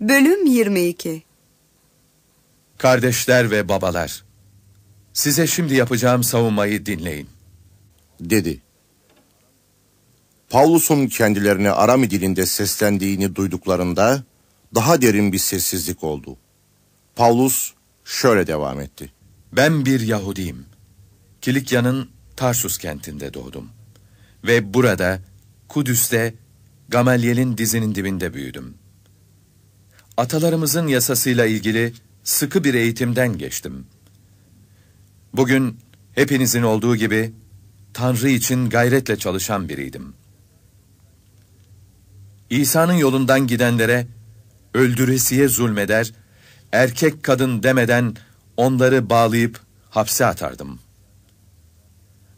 Bölüm 22 Kardeşler ve babalar, size şimdi yapacağım savunmayı dinleyin. dedi. Pavlus'un kendilerine Arami dilinde seslendiğini duyduklarında daha derin bir sessizlik oldu. Pavlus şöyle devam etti. Ben bir Yahudiyim. Kilikya'nın Tarsus kentinde doğdum. Ve burada, Kudüs'te, Gamaliel'in dizinin dibinde büyüdüm. Atalarımızın yasasıyla ilgili sıkı bir eğitimden geçtim. Bugün hepinizin olduğu gibi Tanrı için gayretle çalışan biriydim. İsa'nın yolundan gidenlere öldüresiye zulmeder, erkek kadın demeden onları bağlayıp hapse atardım.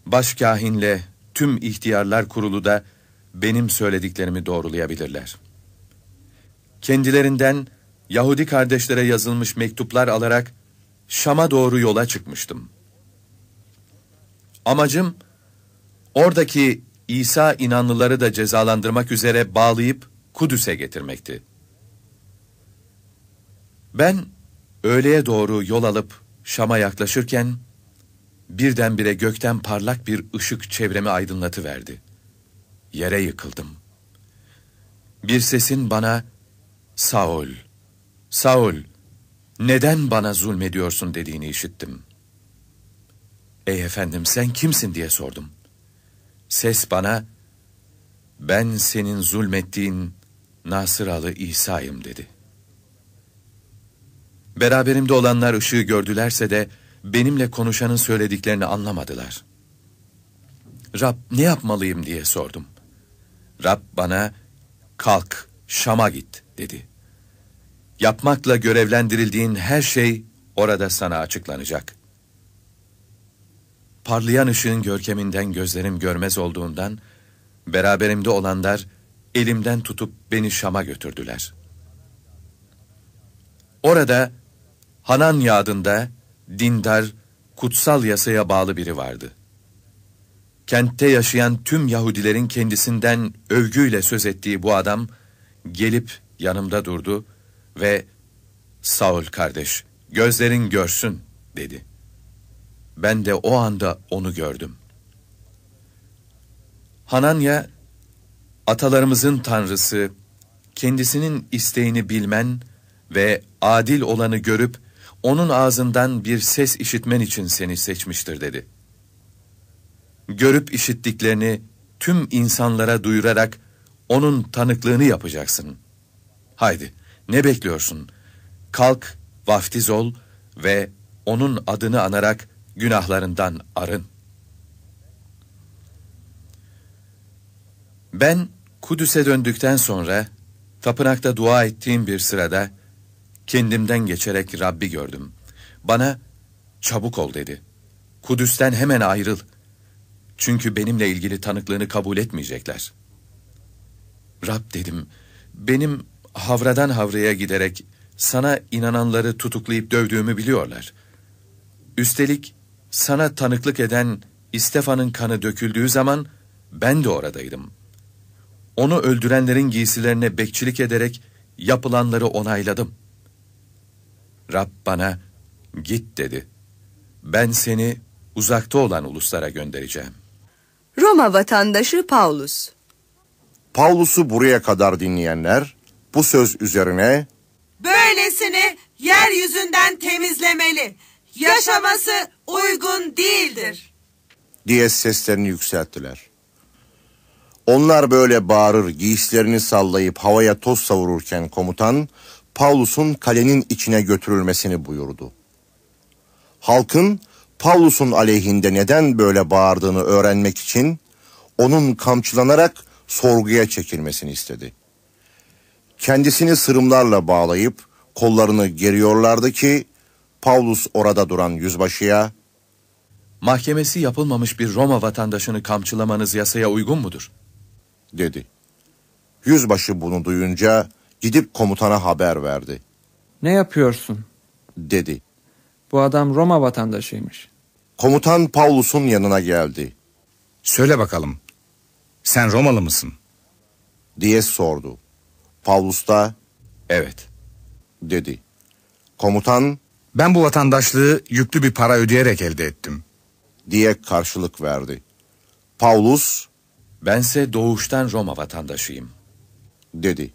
Başkahinle tüm ihtiyarlar kurulu da benim söylediklerimi doğrulayabilirler. Kendilerinden Yahudi kardeşlere yazılmış mektuplar alarak Şam'a doğru yola çıkmıştım. Amacım oradaki İsa inanlıları da cezalandırmak üzere bağlayıp Kudüs'e getirmekti. Ben öğleye doğru yol alıp Şam'a yaklaşırken birdenbire gökten parlak bir ışık çevremi aydınlatıverdi. Yere yıkıldım. Bir sesin bana Saul, Saul, neden bana zulmediyorsun dediğini işittim. Ey efendim sen kimsin diye sordum. Ses bana, ben senin zulmettiğin Nasıralı İsa'yım dedi. Beraberimde olanlar ışığı gördülerse de benimle konuşanın söylediklerini anlamadılar. Rab ne yapmalıyım diye sordum. Rab bana kalk Şam'a git dedi. Yapmakla görevlendirildiğin her şey orada sana açıklanacak. Parlayan ışığın görkeminden gözlerim görmez olduğundan, beraberimde olanlar elimden tutup beni Şam'a götürdüler. Orada Hanan adında dindar, kutsal yasaya bağlı biri vardı. Kentte yaşayan tüm Yahudilerin kendisinden övgüyle söz ettiği bu adam gelip yanımda durdu ve Saul kardeş gözlerin görsün dedi. Ben de o anda onu gördüm. Hananya atalarımızın tanrısı kendisinin isteğini bilmen ve adil olanı görüp onun ağzından bir ses işitmen için seni seçmiştir dedi. Görüp işittiklerini tüm insanlara duyurarak onun tanıklığını yapacaksın. Haydi ne bekliyorsun? Kalk, vaftiz ol ve onun adını anarak günahlarından arın. Ben Kudüs'e döndükten sonra tapınakta dua ettiğim bir sırada kendimden geçerek Rabbi gördüm. Bana çabuk ol dedi. Kudüs'ten hemen ayrıl. Çünkü benimle ilgili tanıklığını kabul etmeyecekler. Rab dedim, benim havradan havraya giderek sana inananları tutuklayıp dövdüğümü biliyorlar. Üstelik sana tanıklık eden İstefan'ın kanı döküldüğü zaman ben de oradaydım. Onu öldürenlerin giysilerine bekçilik ederek yapılanları onayladım. Rab bana git dedi. Ben seni uzakta olan uluslara göndereceğim. Roma vatandaşı Paulus Pavlus'u buraya kadar dinleyenler bu söz üzerine Böylesini yeryüzünden temizlemeli. Yaşaması uygun değildir. diye seslerini yükselttiler. Onlar böyle bağırır, giysilerini sallayıp havaya toz savururken komutan Pavlus'un kalenin içine götürülmesini buyurdu. Halkın Pavlus'un aleyhinde neden böyle bağırdığını öğrenmek için onun kamçılanarak sorguya çekilmesini istedi. Kendisini sırımlarla bağlayıp kollarını geriyorlardı ki Pavlus orada duran yüzbaşıya Mahkemesi yapılmamış bir Roma vatandaşını kamçılamanız yasaya uygun mudur? dedi. Yüzbaşı bunu duyunca gidip komutana haber verdi. Ne yapıyorsun? Dedi. Bu adam Roma vatandaşıymış. Komutan Pavlus'un yanına geldi Söyle bakalım. Sen Romalı mısın? diye sordu. Pavlus da Evet, dedi. Komutan Ben bu vatandaşlığı yüklü bir para ödeyerek elde ettim. diye karşılık verdi. Paulus Bense doğuştan Roma vatandaşıyım. dedi.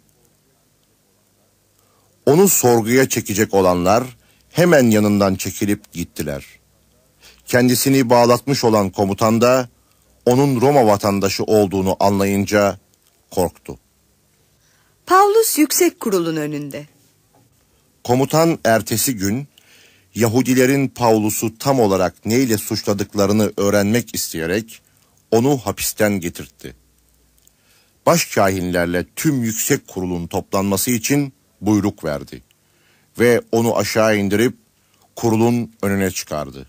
Onu sorguya çekecek olanlar hemen yanından çekilip gittiler. Kendisini bağlatmış olan komutan da onun Roma vatandaşı olduğunu anlayınca korktu. Paulus yüksek kurulun önünde. Komutan ertesi gün Yahudilerin Pavlus'u tam olarak neyle suçladıklarını öğrenmek isteyerek onu hapisten getirtti. Başkahinlerle tüm yüksek kurulun toplanması için buyruk verdi ve onu aşağı indirip kurulun önüne çıkardı.